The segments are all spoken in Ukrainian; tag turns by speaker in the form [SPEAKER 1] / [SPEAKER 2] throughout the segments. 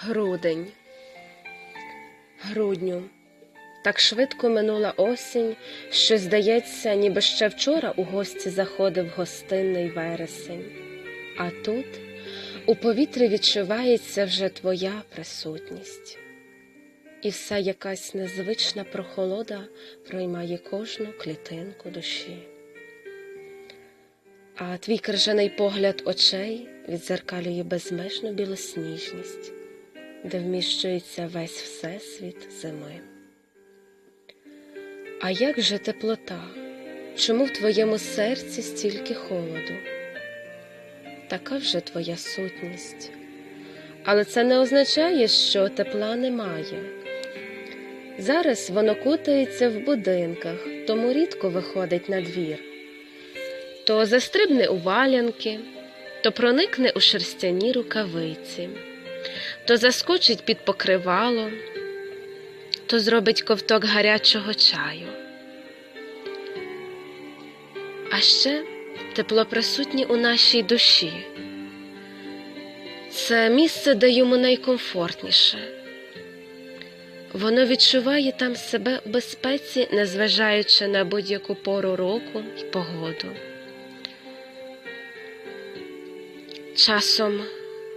[SPEAKER 1] Грудень. Грудню. Так швидко минула осінь, що, здається, ніби ще вчора у гості заходив гостинний вересень. А тут у повітрі відчувається вже твоя присутність. І вся якась незвична прохолода проймає кожну клітинку душі. А твій крижаний погляд очей відзеркалює безмежну білосніжність, де вміщується весь всесвіт зими. А як же теплота? Чому в твоєму серці стільки холоду? Така вже твоя сутність. Але це не означає, що тепла немає. Зараз воно кутається в будинках, тому рідко виходить на двір. То застрибне у валянки, то проникне у шерстяні рукавиці, то заскочить під покривало, то зробить ковток гарячого чаю. А ще тепло присутнє у нашій душі. Це місце, де йому найкомфортніше. Воно відчуває там себе в безпеці, незважаючи на будь-яку пору року і погоду. Часом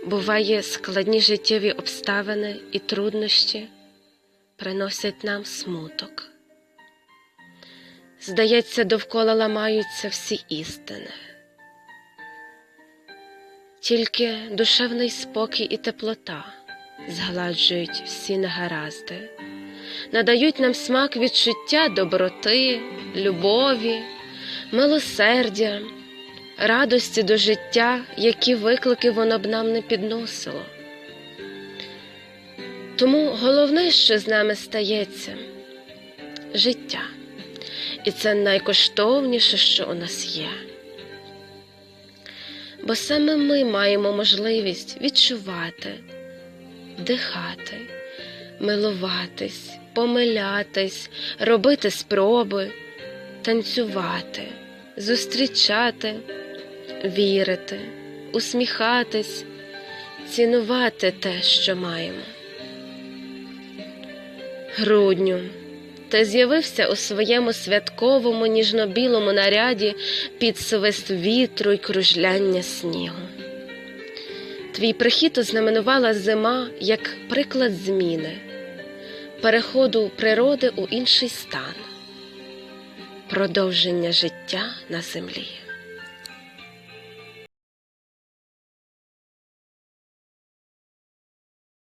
[SPEAKER 1] буває складні життєві обставини і труднощі приносять нам смуток. Здається, довкола ламаються всі істини. Тільки душевний спокій і теплота згладжують всі негаразди, надають нам смак відчуття доброти, любові, милосердя, радості до життя, які виклики воно б нам не підносило. Тому головне, що з нами стається життя. І це найкоштовніше, що у нас є. Бо саме ми маємо можливість відчувати, дихати, милуватись, помилятись, робити спроби, танцювати, зустрічати, вірити, усміхатись, цінувати те, що маємо. Грудню. Ти з'явився у своєму святковому ніжно-білому наряді під свист вітру й кружляння снігу. Твій прихід ознаменувала зима як приклад зміни, переходу природи у інший стан, продовження життя на землі.